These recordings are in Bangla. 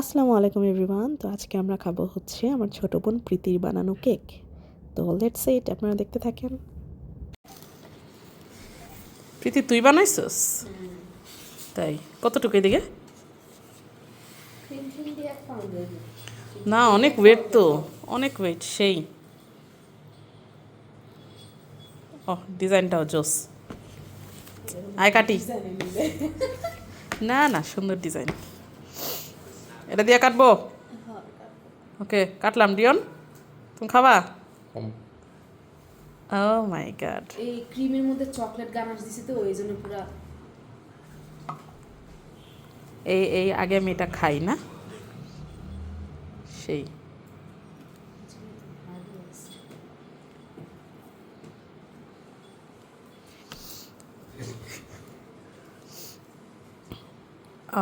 আসসালামু আলাইকুম এভরিওয়ান। তো আজকে আমরা খাব হচ্ছে আমার ছোট বোন প্রীতির বানানো কেক। তো লেটস ইট আপনারা দেখতে থাকেন। প্রীতি তুই বানাইছস? তাই কতটুকু এদিকে? না অনেক ওয়েট তো অনেক ওয়েট সেই। ও ডিজাইনটাও জোস। আয় কাটি। না না সুন্দর ডিজাইন। এটা দিয়ে কাটবো? ওকে কাটলাম। ডিয়ন তুমি খাবা? ও মাই গড এই ক্রিমের মধ্যে চকলেট গানাশ দিছি তো ওই জন্য পুরো এই এই আগে আমি এটা খাই না। সেই।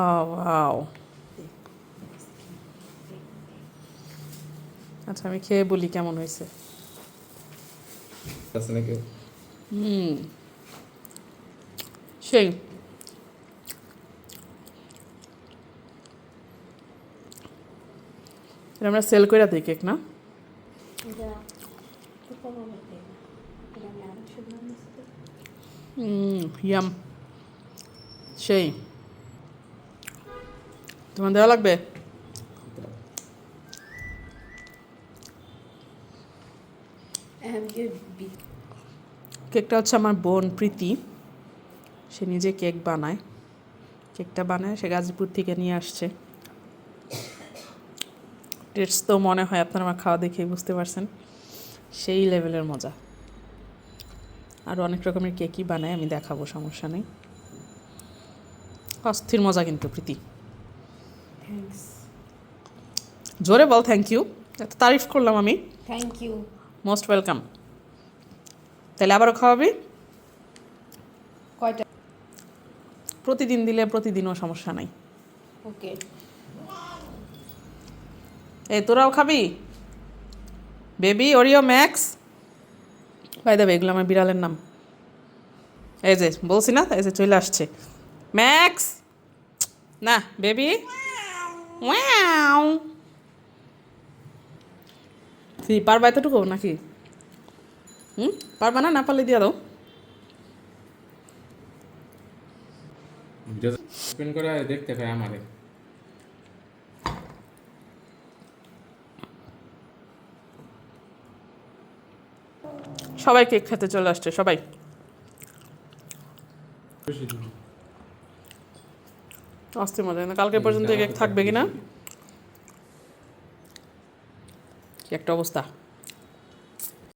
Oh, wow. আচ্ছা আমি খেয়ে বলি কেমন হয়েছে। আছে হুম। সেই। আমরা সেল করে দিই কেক না? Hmm yum. সেই। তোমার দেওয়া লাগবে? কেকটা হচ্ছে আমার বোন প্রীতি। সে নিজে কেক বানায়। কেকটা বানায় সে গাজীপুর থেকে নিয়ে আসছে। টেস্ট তো মনে হয় আপনারা আমার খাওয়া দেখেই বুঝতে পারছেন। সেই লেভেলের মজা। আর অনেক রকমের কেকই বানায় আমি দেখাবো সমস্যা নেই। অস্থির মজা কিন্তু প্রীতি। জোরে বল থ্যাংক ইউ এত তারিফ করলাম আমি। থ্যাংক ইউ মোস্ট ওয়েলকাম তাহলে আবারও খাওয়াবি? কয়টা? প্রতিদিন দিলে প্রতিদিনও সমস্যা নাই। ওকে। এই তোরাও খাবি? Baby Oreo max? ভাই দেবে এগুলো আমার বিড়ালের নাম। এই যে বলছি না এই যে চলে আসছে। ম্যাক্স! না বেবি? ওয়াও তুই পারবা এতটুকু নাকি? হুম? পারবা না? না পারলে দিয়ে দাও। ওপেন করে দেখতে পাই আমারে। সবাই কেক খেতে চলে আসছে সবাই। আসতে মজা না। কালকে পর্যন্ত কেক থাকবে কিনা? কি একটা অবস্থা?